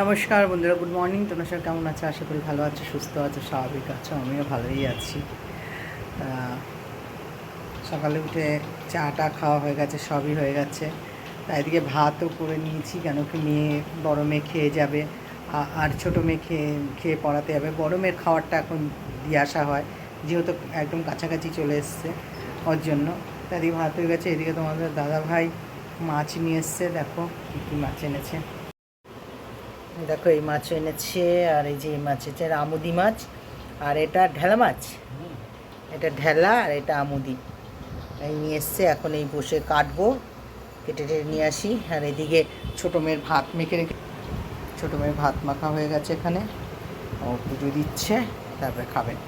নমস্কার বন্ধুরা good morning তোমরা সব কেমন আছো? আশা করি ভালো আছো, সুস্থ আছো, স্বাভাবিক আছো, আমিও ভালোই আছি। সকালে উঠে চাটা খাওয়া হয়ে গেছে, সবই হয়ে গেছে। তা, এদিকে ভাতও করে নিয়েছি, কেন কি মেয়ে, বড় মেয়ে খেয়ে যাবে। আর ছোটো মেয়ে খেয়ে খেয়ে পড়াতে যাবে। বড় মেয়ের খাবারটা এখন দিয়ে আসা হয়, যেহেতু একদম কাছাকাছি চলে এসছে ওর জন্য। তাই এদিকে ভাত হয়ে গেছে, এদিকে তোমাদের দাদা ভাই মাছ নিয়ে এসছে, দেখো কী কী মাছ এনেছে। দেখো, এই মাছ এনেছে, আর এই যে এই মাছ, এটা আমুদি মাছ, আর এটা ঢেলা মাছ। এটা ঢেলা, আর এটা আমুদি। এই নিয়ে এসছে, এখন এই বসে কাটবো, কেটে টেটে নিয়ে আসি, আর এদিকে ছোটো মেয়ের ভাত মেখে রেখে ছোটো মেয়ের ভাত মাখা হয়ে গেছে এখানে। ও পুজো দিচ্ছে, তারপরে খাবেন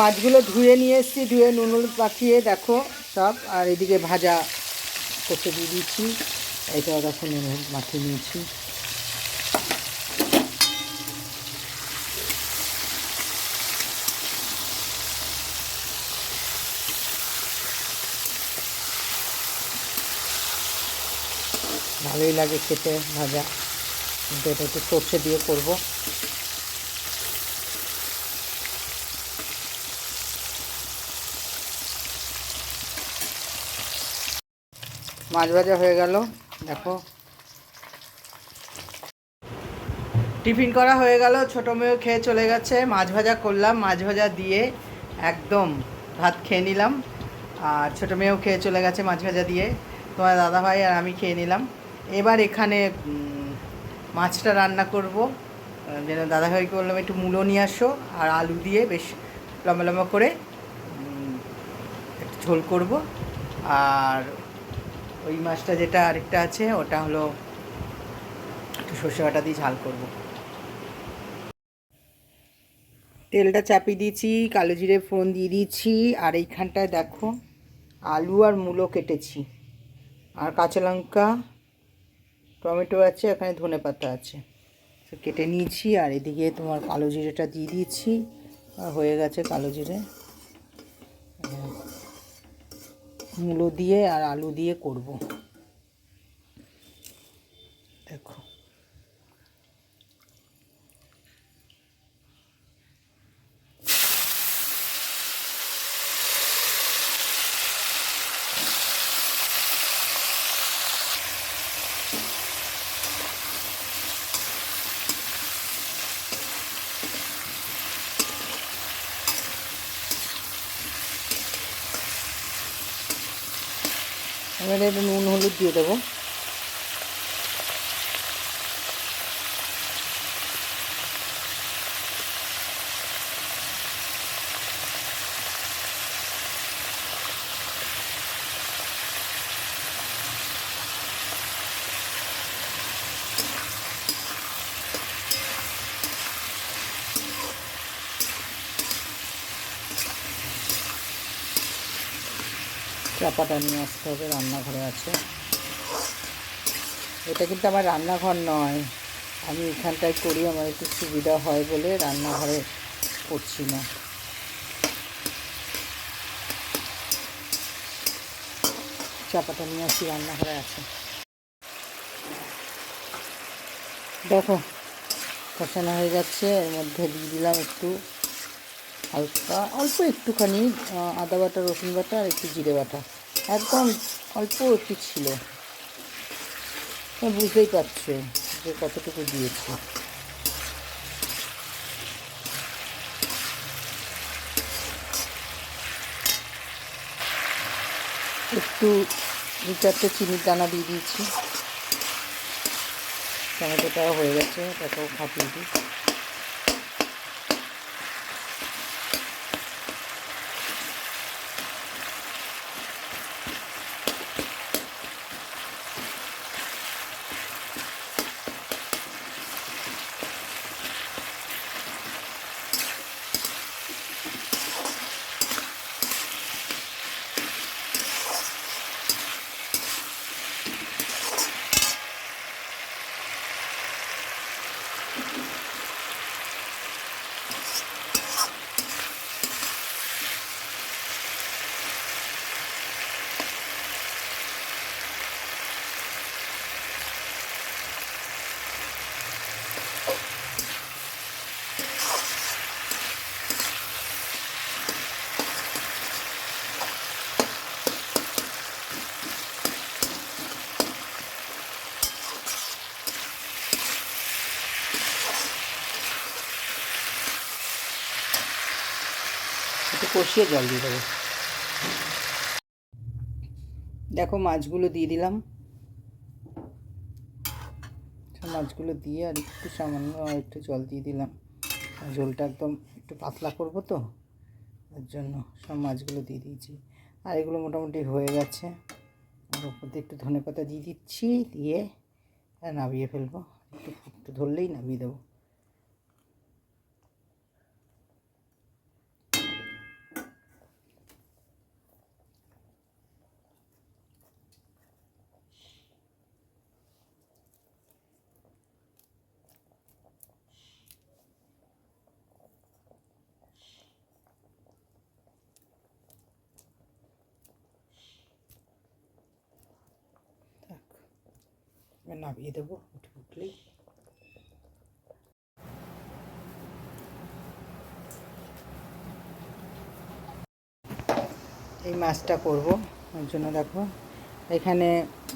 মাছগুলো ধুয়ে নিয়ে এসেছি, ধুয়ে নুন পাঠিয়ে দেখো সব, আর এদিকে ভাজা করতে দিয়ে দিচ্ছি। এটা দেখো নুন মাখিয়ে নিয়েছি। ভালোই লাগে খেতে, ভাজা। কিন্তু এটা একটু সর্ষে দিয়ে করব। মাছ ভাজা হয়ে গেল, দেখো। টিফিন করা হয়ে গেল, ছোটো মেয়েও খেয়ে চলে গেছে। মাছ ভাজা করলাম, মাছ ভাজা দিয়ে একদম ভাত খেয়ে নিলাম। আর ছোটো মেয়েও খেয়ে চলে গেছে মাছ ভাজা দিয়ে। তোমার দাদা ভাই আর আমি খেয়ে নিলাম। এবার এখানে মাছটা রান্না করব। যেন দাদা ভাইকে বললাম, একটু মূলো নিয়ে আসো আর আলু দিয়ে বেশ লম্বা লম্বা করে একটু ঝোল করব। আর ওই মাছটা যেটা আরেকটা আছে, ওটা হলো একটু সর্ষে বাটা দিয়ে ঝাল করব। তেলটা চাপিয়ে দিয়েছি, কালো জিরে ফোড়ন দিয়ে দিয়েছি, আর এইখানটায় দেখো আলু আর মূলো কেটেছি। আর কাঁচা লঙ্কা টমেটো আছে এখানে ধনে পাতা আছে। তো কেটে নিয়েছি, আর এদিকে তোমার কালো জিরেটা দিয়ে দিয়েছি, আর হয়ে গেছে কালো জিরে। মূলো দিয়ে আর আলু দিয়ে করব দেখো এবারে নুন হলুদ দিয়ে দেবো। চাপাটা নিয়ে আসতে হবে, রান্নাঘরে আছে। এটা কিন্তু আমার রান্নাঘর নয়। আমি এখানটায় করি, আমার একটু সুবিধা হয় বলে রান্নাঘরে করছি না। চাপাটা নিয়ে আসি, রান্নাঘরে আছে। দেখো কষানো হয়ে যাচ্ছে, এর মধ্যে দিয়ে দিলাম একটু হালকা, অল্প একটুখানি আদা বাটা, রসুন বাটা আর একটু জিরে বাটা। একদম অল্প একটু ছিল। বুঝতেই পারছ যে কতটুকু দিয়েছি। একটু দু চারটে চিনির দানা দিয়ে দিয়েছি। টমেটোটাও হয়ে গেছে, ওটাকেও ফাটিয়ে দিই। কষিয়ে জল দিয়ে দেবো। দেখো মাছগুলো দিয়ে দিলাম। মাছগুলো দিয়ে আর একটু সামান্য একটু জল দিয়ে দিলাম। ঝোলটা একদম একটু পাতলা করব তো, তার জন্য সব মাছগুলো দিয়ে দিয়েছি। আর এগুলো মোটামুটি হয়ে গেছে। আর ওপর দিয়ে একটু ধনে পাতা দিয়ে দিচ্ছি, দিয়ে নামিয়ে ফেলব। একটু একটু ধরলেই নামিয়ে দেবো। নামিয়ে দেবো ফুটলেই এই মাছটা করব। ওর জন্য দেখো, এখানে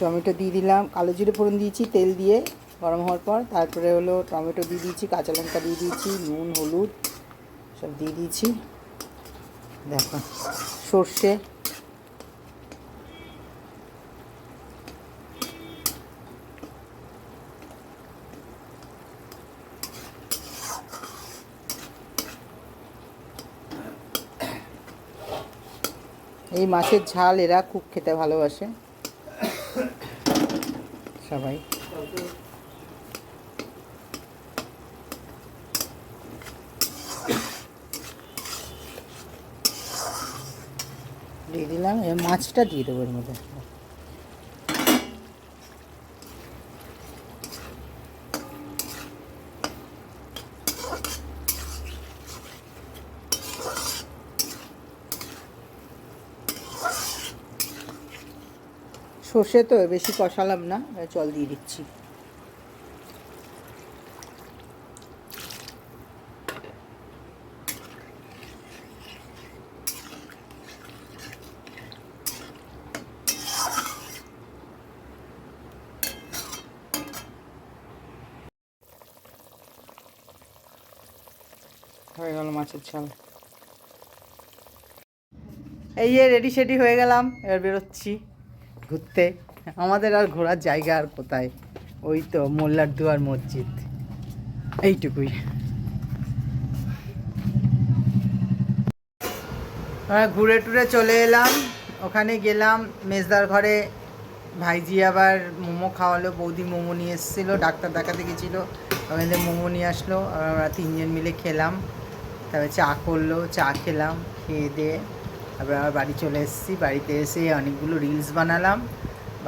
টমেটো দিয়ে দিলাম, কালো জিরে ফোড়ন দিয়েছি, তেল দিয়ে গরম হওয়ার পর। তারপরে হলো টমেটো দিয়ে দিয়েছি, কাঁচা লঙ্কা দিয়ে দিয়েছি, নুন, হলুদ, সব দিয়ে দিয়েছি। দেখো, সর্ষে এই মাছের ঝাল এরা খুব খেতে ভালোবাসে। সবাই। দিয়ে দিলাম মাছটা দিয়ে দেবো এর মধ্যে। সর্ষে তো বেশি কষালাম না জল দিয়ে দিচ্ছি। হয়ে গেল মাছের ঝাল। এই যে রেডি সেডি হয়ে গেলাম এবার বেরোচ্ছি। ঘুরতে। আমাদের আর ঘোরার জায়গা আর কোথায়? ওই তো মোল্লার দুয়ার মসজিদ। এইটুকুই। ঘুরে টুরে চলে এলাম। ওখানে গেলাম, মেজদার ঘরে। ভাইজি আবার মোমো খাওয়ালো, বৌদি মোমো নিয়ে এসেছিল, ডাক্তার দেখাতে গেছিল। থেকে মোমো নিয়ে আসলো আমরা তিনজন মিলে খেলাম। তারপরে চা করল, চা খেলাম, খেয়ে দিয়ে। তারপরে আবার বাড়ি চলে এসেছি। বাড়িতে এসে অনেকগুলো রিলস বানালাম।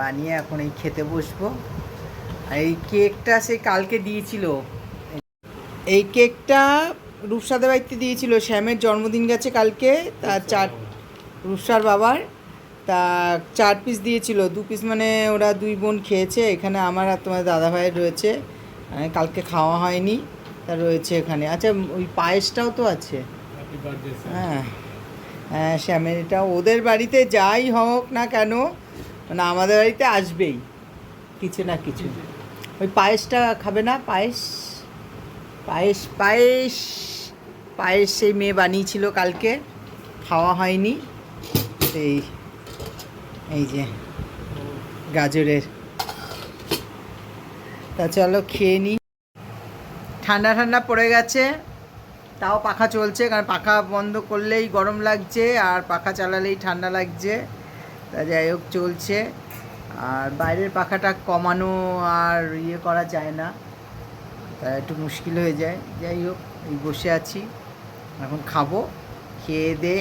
বানিয়ে এখন এই খেতে বসবো। আর এই কেকটা সে কালকে দিয়েছিল। এই কেকটা রূপসাদের বাড়িতে দিয়েছিল। শ্যামের জন্মদিন গেছে কালকে। তার চার রূপসার বাবার। তা চার পিস দিয়েছিল। দু পিস মানে ওরা দুই বোন খেয়েছে। এখানে আমার আর তোমার দাদা ভাইয়ের রয়েছে কালকে খাওয়া হয়নি। তা রয়েছে এখানে। আচ্ছা ওই পায়েসটাও তো আছে। হ্যাঁ। হ্যাঁ শ্যামের ওদের বাড়িতে যাই হোক না কেন মানে আমাদের বাড়িতে আসবেই, কিছু না কিছু। ওই পায়েসটা খাবে না? পায়েস? পায়েস পায়েস পায়েস সেই মেয়ে বানিয়েছিল কালকে, খাওয়া হয়নি। এই এই যে, গাজরের। তা চলো খেয়ে নিই ঠান্ডা ঠান্ডা পড়ে গেছে। তাও পাখা চলছে কারণ পাখা বন্ধ করলেই গরম লাগছে আর পাখা চালালেই ঠান্ডা লাগছে। তা যাই হোক চলছে। আর বাইরের পাখাটা কমানো আর ইয়ে করা যায় না। তা একটু মুশকিল হয়ে যায়। যাই হোক এই বসে আছি। এখন খাব খেয়ে দে।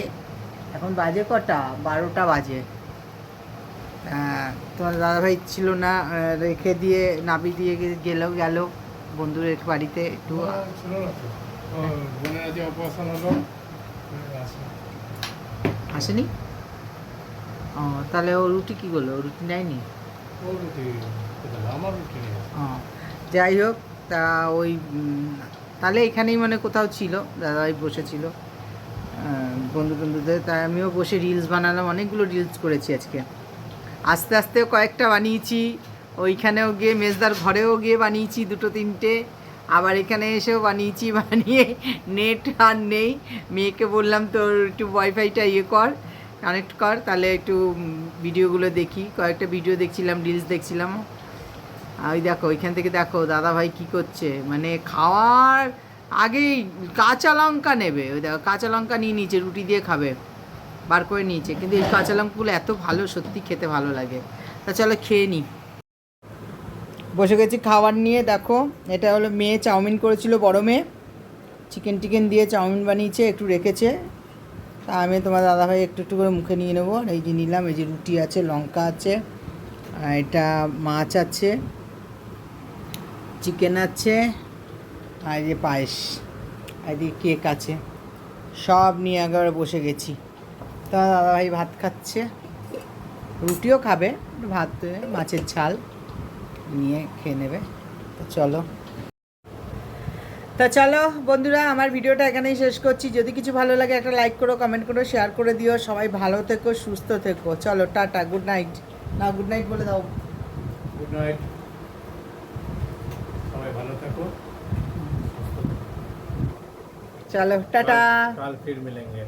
এখন বাজে কটা? বারোটা বাজে। হ্যাঁ, তোমার দাদাভাই ছিল না রেখে দিয়ে নাবি দিয়ে গেল গেল। বন্ধুদের বাড়িতে একটু ও বোনের অপারেশন হলো আসেনি ও তাহলে ও রুটি কী করল ও রুটি নেয়নি ও রুটি আমার রুটি নেই ও যাই হোক তা ওই তাহলে এখানেই মানে কোথাও ছিল দাদাই বসেছিল বন্ধু বন্ধুদের তাই আমিও বসে রিলস বানালাম অনেকগুলো রিলস করেছি আজকে আস্তে আস্তে কয়েকটা বানিয়েছি ওইখানেও গিয়ে মেজদার ঘরেও গিয়ে বানিয়েছি দুটো তিনটে আবার এখানে এসেও বানিয়েছি, বানিয়ে নেট আর নেই। মেয়েকে বললাম, তোর একটু ওয়াইফাইটা ইয়ে কর কানেক্ট কর, তাহলে একটু ভিডিওগুলো দেখি। কয়েকটা ভিডিও দেখছিলাম রিলস দেখছিলাম। ওই দেখো, ওইখান থেকে দেখো দাদা ভাই কী করছে? মানে খাওয়ার আগেই কাঁচা লঙ্কা নেবে। ওই দেখো, কাঁচা লঙ্কা নিয়ে নিয়েছে, রুটি দিয়ে খাবে। বার করে নিয়েছে। কিন্তু এই কাঁচা লঙ্কাগুলো এত ভালো, সত্যি খেতে ভালো লাগে। তা চলো খেয়ে নিই বসে গেছি খাবার নিয়ে, দেখো, এটা হলো মেয়ে চাউমিন করেছিল, বড় মেয়ে। চিকেন টিকেন দিয়ে চাউমিন বানিয়েছে, একটু রেখেছে। তা আমি তোমার দাদাভাই একটু একটু করে মুখে নিয়ে নেব। আর এই যে নিলাম, এই যে রুটি আছে, লঙ্কা আছে, আর এটা মাছ আছে, চিকেন আছে, আর এই যে পায়েস, আর এদিকে কেক আছে। সব নিয়ে একেবারে বসে গেছি। তা দাদাভাই ভাত খাচ্ছে। রুটিও খাবে ভাত, মাছের ঝাল। নিয়ে খেয়ে নেবে। তো চলো। তা চলো বন্ধুরা আমার ভিডিওটা এখানেই শেষ করছি। যদি কিছু ভালো লাগে একটা লাইক করো কমেন্ট করো শেয়ার করে দিও। সবাই ভালো থেকো সুস্থ থেকো। চলো টাটা গুড নাইট না গুড নাইট বলে দাও। গুড নাইট সবাই ভালো থেকো। চলো টাটা। কাল ফির মিলেঙ্গে